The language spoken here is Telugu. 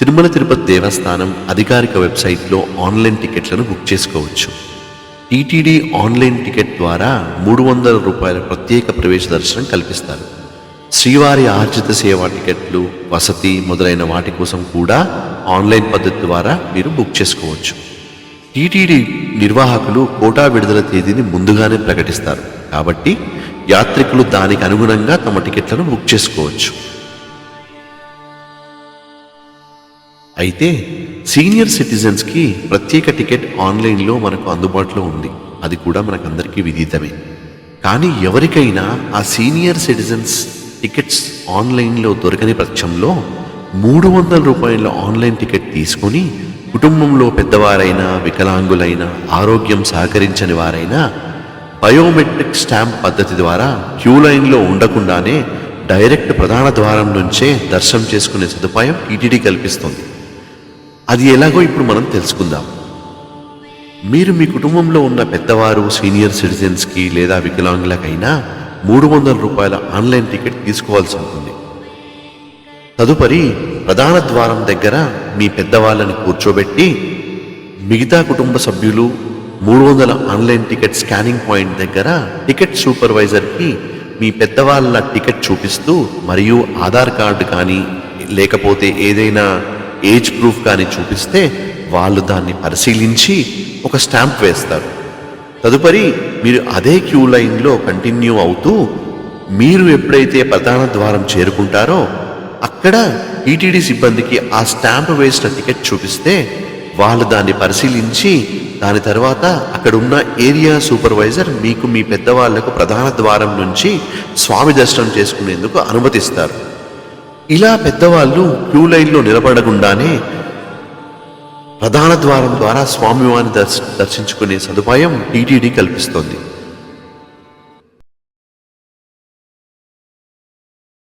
తిరుమల తిరుపతి దేవస్థానం అధికారిక వెబ్సైట్లో ఆన్లైన్ టికెట్లను బుక్ చేసుకోవచ్చు. టీటీడీ ఆన్లైన్ టికెట్ ద్వారా మూడు వందల రూపాయల ప్రత్యేక ప్రవేశ దర్శనం కల్పిస్తారు. శ్రీవారి ఆర్జిత సేవా టికెట్లు వసతి మొదలైన వాటి కోసం కూడా ఆన్లైన్ పద్ధతి ద్వారా మీరు బుక్ చేసుకోవచ్చు. టీటీడీ నిర్వాహకులు కోటా విడుదల తేదీని ముందుగానే ప్రకటిస్తారు. కాబట్టి యాత్రికులు దానికి అనుగుణంగా తమ టికెట్లను బుక్ చేసుకోవచ్చు. అయితే సీనియర్ సిటిజన్స్కి ప్రత్యేక టికెట్ ఆన్లైన్లో మనకు అందుబాటులో ఉంది. అది కూడా మనకందరికీ విదితమే. కానీ ఎవరికైనా ఆ సీనియర్ సిటిజన్స్ టికెట్స్ ఆన్లైన్లో దొరకని పక్షంలో మూడు వందల రూపాయల ఆన్లైన్ టికెట్ తీసుకొని కుటుంబంలో పెద్దవారైనా వికలాంగులైనా ఆరోగ్యం సహకరించని వారైనా బయోమెట్రిక్ స్టాంప్ పద్ధతి ద్వారా క్యూ లైన్లో ఉండకుండానే డైరెక్ట్ ప్రధాన ద్వారం నుంచే దర్శనం చేసుకునే సదుపాయం టీటీడీ కల్పిస్తుంది. అది ఎలాగో ఇప్పుడు మనం తెలుసుకుందాం. మీరు మీ కుటుంబంలో ఉన్న పెద్దవారు సీనియర్ సిటిజన్స్కి లేదా వికలాంగులకైనా మూడు వందల రూపాయల ఆన్లైన్ టికెట్ తీసుకోవాల్సి ఉంటుంది. తదుపరి ప్రధాన ద్వారం దగ్గర మీ పెద్దవాళ్ళని కూర్చోబెట్టి మిగతా కుటుంబ సభ్యులు మూడు వందల ఆన్లైన్ టికెట్ స్కానింగ్ పాయింట్ దగ్గర టికెట్ సూపర్వైజర్కి మీ పెద్దవాళ్ళ టికెట్ చూపిస్తూ మరియు ఆధార్ కార్డు కానీ లేకపోతే ఏదైనా ఏజ్ ప్రూఫ్ కానీ చూపిస్తే వాళ్ళు దాన్ని పరిశీలించి ఒక స్టాంప్ వేస్తారు. తదుపరి మీరు అదే క్యూ లైన్లో కంటిన్యూ అవుతూ మీరు ఎప్పుడైతే ప్రధాన ద్వారం చేరుకుంటారో అక్కడ టీటీడీ సిబ్బందికి ఆ స్టాంప్ వేసిన టికెట్ చూపిస్తే వాళ్ళు దాన్ని పరిశీలించి దాని తర్వాత అక్కడ ఉన్న ఏరియా సూపర్వైజర్ మీకు మీ పెద్దవాళ్ళకు ప్రధాన ద్వారం నుంచి స్వామి దర్శనం చేసుకునేందుకు అనుమతిస్తారు. ఇలా పెద్దవాళ్ళు క్యూ లైన్లో నిలబడకుండానే ప్రధాన ద్వారం ద్వారా స్వామివారిని దర్శించుకునే సదుపాయం టీటీడీ కల్పిస్తోంది.